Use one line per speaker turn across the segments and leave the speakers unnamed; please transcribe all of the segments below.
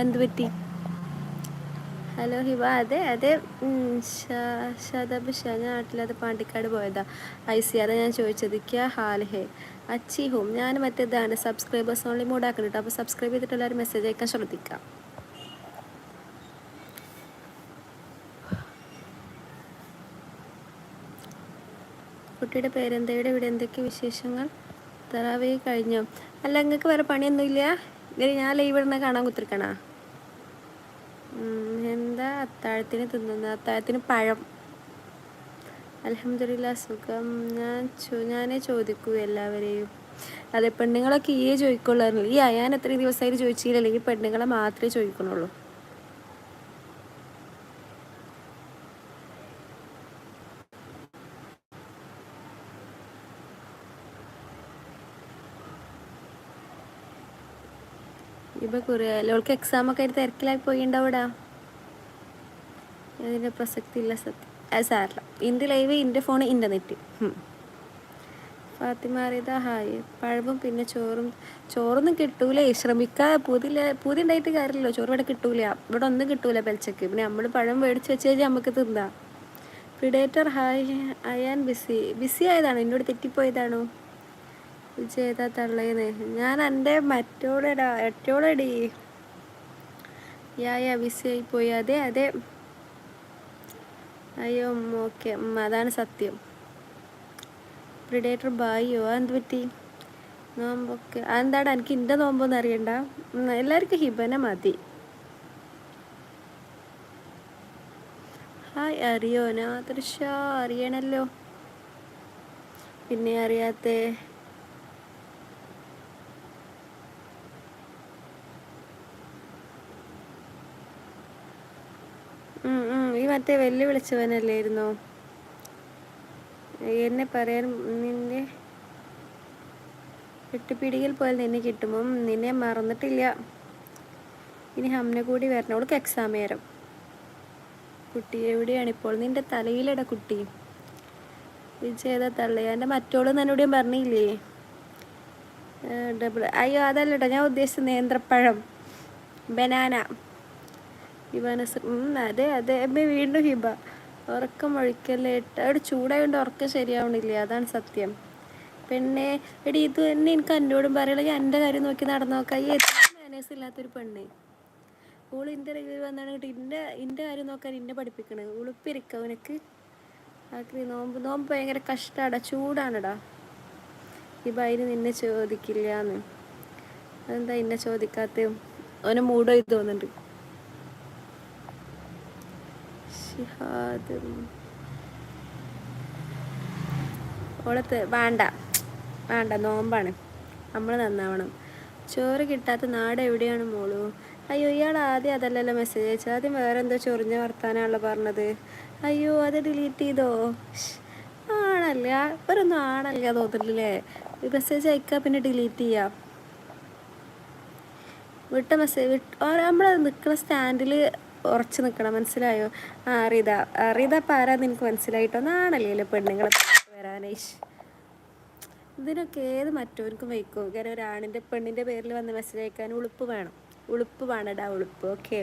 എന്ത് പറ്റി? ഹലോ ഹിബ അതെ അതെ ശതബ് ഷാ ഞാൻ നാട്ടിലത് പാണ്ടിക്കാട് പോയതാ. ഐ സി അതാ ഞാൻ ചോദിച്ചത് ക്യാ ഹാൽ അച്ചി ഹോം ഞാൻ മറ്റേതാണ് സബ്സ്ക്രൈബേഴ്സ് ഓൺലി മൂടാക്കണം കേട്ടോ അപ്പോൾ സബ്സ്ക്രൈബ് ചെയ്തിട്ട് എല്ലാവരും മെസ്സേജ് അയക്കാൻ ശ്രദ്ധിക്കാം. കുട്ടിയുടെ പേരെന്തയുടെ ഇവിടെ എന്തൊക്കെ വിശേഷങ്ങൾ? തറാവേ കഴിഞ്ഞോ? അല്ല നിങ്ങൾക്ക് വേറെ പണിയൊന്നുമില്ല? ഇങ്ങനെ ഞാൻ ലൈവ് ഇടുന്ന കാണാൻ കുത്തിരിക്കണ? എന്താ അത്താഴത്തിന് തിന്നുന്നത് അത്താഴത്തിന് പഴം. അലഹമില്ല സുഖം. ഞാൻ ഞാനേ ചോദിക്കൂ എല്ലാവരെയും. അതെ പെണ്ണുങ്ങളൊക്കെ ഈ ചോദിക്കുള്ളൂ ഈ അയാൻ എത്ര ദിവസമായിട്ട് ചോദിച്ചില്ലല്ലോ ഈ പെണ്ണുങ്ങളെ മാത്രമേ ചോദിക്കണുള്ളൂ ഇപ്പൊ കുറേ ലോൾക്ക് എക്സാം ഒക്കെ ആയിട്ട് തിരക്കിലായി പോയിണ്ടാവൂടാ. അതിന്റെ പ്രസക്തി ഇല്ല സത്യം. സാറില്ല ഇന്റെ ലൈവ് ഇന്റെ ഫോൺ ഇന്റെ നെറ്റ്. ഫാത്തിമാറിയത ഹായ്. പഴവും പിന്നെ ചോറും. ചോറൊന്നും കിട്ടൂലേ. ശ്രമിക്കാ. പുതിയ പുതിയ ഉണ്ടായിട്ട് കാര്യമില്ലല്ലോ. ചോറ് ഇവിടെ കിട്ടൂല. ഇവിടെ ഒന്നും കിട്ടൂല പെൽച്ചക്ക് പിന്നെ നമ്മൾ പഴം മേടിച്ച് വെച്ച് കഴിഞ്ഞാൽ നമുക്ക് തിന്നാം. Predator hi Ayaan busy busy ആയതാണോ? എന്നോട് തെറ്റിപ്പോയതാണോ? വിജയതാ തള്ളേന്ന്. ഞാൻ എന്റെ മറ്റോടെടാ എറ്റോളടി യാ ബിസിയായി പോയി. അതെ അതെ. അയ്യോ ഓക്കെ. അതാണ് സത്യം. പ്രിഡേറ്റർ ബായിയോ എന്ത് പറ്റി? നോമ്പൊക്കെ. അതെന്താടാ എനിക്ക് എന്റെ നോമ്പൊന്നും അറിയണ്ട. എല്ലാവർക്കും ഹിബന മതി. ഹായ് അറിയോ? നാദൃശ അറിയണല്ലോ. പിന്നെ അറിയാത്തേ ഈ മറ്റേ വെല്ലുവിളിച്ചവനല്ലായിരുന്നോ? എന്നെ പറയാൻ നിന്റെ കെട്ടിപ്പിടിയിൽ പോയാൽ നിന്നെ കിട്ടുമോ? നിന്നെ മറന്നിട്ടില്ല. ഇനി ഹംന കൂടി വരണം. അവൾക്ക് എക്സാം നേരം കുട്ടി എവിടെയാണ് ഇപ്പോൾ? നിന്റെ തലയിലട കുട്ടി. വിജയത തള്ളി. എന്റെ മറ്റോളും എന്നോടും പറഞ്ഞില്ലേ? ഡബിൾ അയ്യോ അതല്ലട്ടോ ഞാൻ ഉദ്ദേശിച്ചത് നേന്ത്രപ്പഴം. ബനാന. ഹിബാനസ് അതെ അതെ. എമ്മ വീണ്ടും ഹിബ. ഉറക്കം ഒഴിക്കലേട്ട് അവിടെ ചൂടായതുകൊണ്ട് ഉറക്കം ശരിയാവണില്ലേ? അതാണ് സത്യം. പെണ്ണെ എടി ഇത് തന്നെ എനിക്ക് എന്നോടും പറയണ ഞാൻ എന്റെ കാര്യം നോക്കി നടന്നു നോക്കാം. ഈ എത്ര മാനേഴ്സ് ഇല്ലാത്തൊരു പെണ്ണ്. ഓൾ എന്റെ റിവ്യൂ വന്നാണ് ഇന്റെ എന്റെ കാര്യം നോക്കാൻ ഇന്നെ പഠിപ്പിക്കണേ ഉളുപ്പിരിക്ക അവനക്ക് ആക്കി നോമ്പ് നോമ്പ് ഭയങ്കര കഷ്ടാടാ. ചൂടാണടാ. ഈ ബൈന് നിന്നെ ചോദിക്കില്ല എന്ന് അതെന്താ ഇന്നെ ചോദിക്കാത്ത? അവനെ മൂടോ ഇത് തോന്നുന്നുണ്ട്. ഷിഹാദ് ഓളത്ത് വേണ്ട. വേണ്ട നോമ്പാണ്. നമ്മൾ നന്നാവണം. ചോറ് കിട്ടാത്ത നാട് എവിടെയാണ് മോളു? അയ്യോ ഇയാൾ ആദ്യം അതല്ലല്ലോ മെസ്സേജ് അയച്ചത്. ആദ്യം വേറെ എന്തോ ചൊറിഞ്ഞ വർത്താനാണല്ലോ പറഞ്ഞത്. അയ്യോ അത് ഡിലീറ്റ് ചെയ്തോ? ആണല്ല? ഇവരൊന്നും ആണല്ല തോന്നുന്നില്ലേ മെസ്സേജ് അയക്കുക പിന്നെ ഡിലീറ്റ് ചെയ്യാം. വിട്ട മെസ്സേജ് വിട്ട് നമ്മൾ നിൽക്കുന്ന സ്റ്റാൻഡിൽ ഉറച്ചു നിൽക്കണം മനസ്സിലായോ? ആ അറിത അറിത പാരാ നിനക്ക് മനസ്സിലായിട്ടോ? നാണല്ലേ പെണ്ണുങ്ങളെ വരാനേഷ് ഇതിനൊക്കെ ഏത് മറ്റവർക്കും വയ്ക്കും? കാരണം ഒരാണിന്റെ പെണ്ണിന്റെ പേരിൽ വന്ന് മെസ്സേജ് അയക്കാൻ ഉളുപ്പ് വേണം. ഉളുപ്പ് വേണടാ ഉളുപ്പ്. ഓക്കെ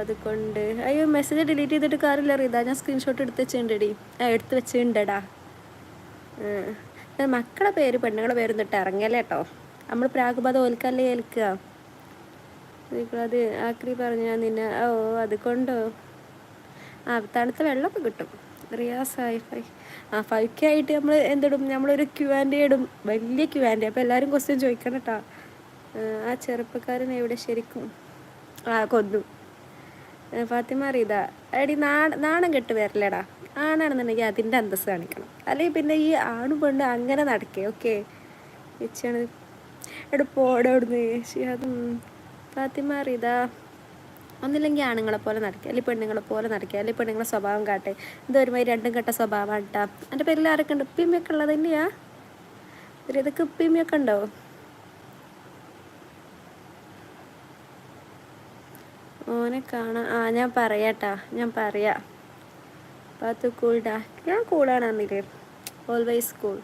അത് കൊണ്ട്. അയ്യോ മെസ്സേജ് ഡിലീറ്റ് ചെയ്തിട്ട് കാര്യമില്ല റീത. ഞാൻ സ്ക്രീൻഷോട്ട് എടുത്ത് വെച്ചിട്ടുണ്ടടി. ആ എടുത്ത് വെച്ചിട്ടുണ്ടടാ. മക്കളെ പേര് പെണ്ണുങ്ങളെ പേരൊന്നും ഇട്ട് ഇറങ്ങല്ലേ കേട്ടോ നമ്മൾ പ്രാഗുബാധ ഓൽക്കല്ലേ ഏൽക്കുക. അത് ആക്രി പറഞ്ഞു ഞാൻ നിന്നെ ഓ അത് കൊണ്ടോ? ആ തണുത്ത വെള്ളമൊക്കെ കിട്ടും. റിയാസ് ആയി ആ ഫൈവ് കെ ആയിട്ട് നമ്മൾ എന്തിടും? നമ്മളൊരു ക്യു ആൻഡ് ഇടും. വലിയ ക്യു ആൻഡ് അപ്പോൾ എല്ലാവരും ക്വസ്റ്റ്യൻ ചോദിക്കണം കേട്ടോ. ആ ചെറുപ്പക്കാരൻ എവിടെ ശരിക്കും? ആ കൊന്നു. ഫാത്തിമ അറിയതാ? എടി നാണ നാണം കെട്ട് വരില്ലടാ ആണാണെന്നുണ്ടെങ്കിൽ അതിന്റെ അന്തസ് കാണിക്കണം. അല്ലെങ്കിൽ പിന്നെ ഈ ആണും പെണ്ണും അങ്ങനെ നടക്കേ ഓക്കെ? വെച്ചാണ് എവിടെ പോടെ അവിടുന്ന്. അതും ഫാത്തിമ റീദ ഒന്നില്ലെങ്കിൽ ആണുങ്ങളെ പോലെ നടക്കുക അല്ലെങ്കിൽ പെണ്ണുങ്ങളെ പോലെ നടക്കുക അല്ലെങ്കിൽ പെണ്ണുങ്ങളെ സ്വഭാവം കാട്ടെ. ഇത് ഒരുമാതിരി രണ്ടും കെട്ട സ്വഭാവം കേട്ടാ എന്റെ പേരിൽ ആരൊക്കെ ഉണ്ട് ഉപ്പിയമ്മയൊക്കെ ഉള്ളത് തന്നെയാ? ഇതൊക്കെ ഉപ്പിയമ്മയൊക്കെ ഉണ്ടോ? ഓനെ കാണാ ആ ഞാൻ പറയാട്ടാ ഞാൻ പറയാ. പാത്തു കൂൾഡാ ഞാൻ കൂളാണെന്നില്ലേ ഓൾവേസ് കൂൾ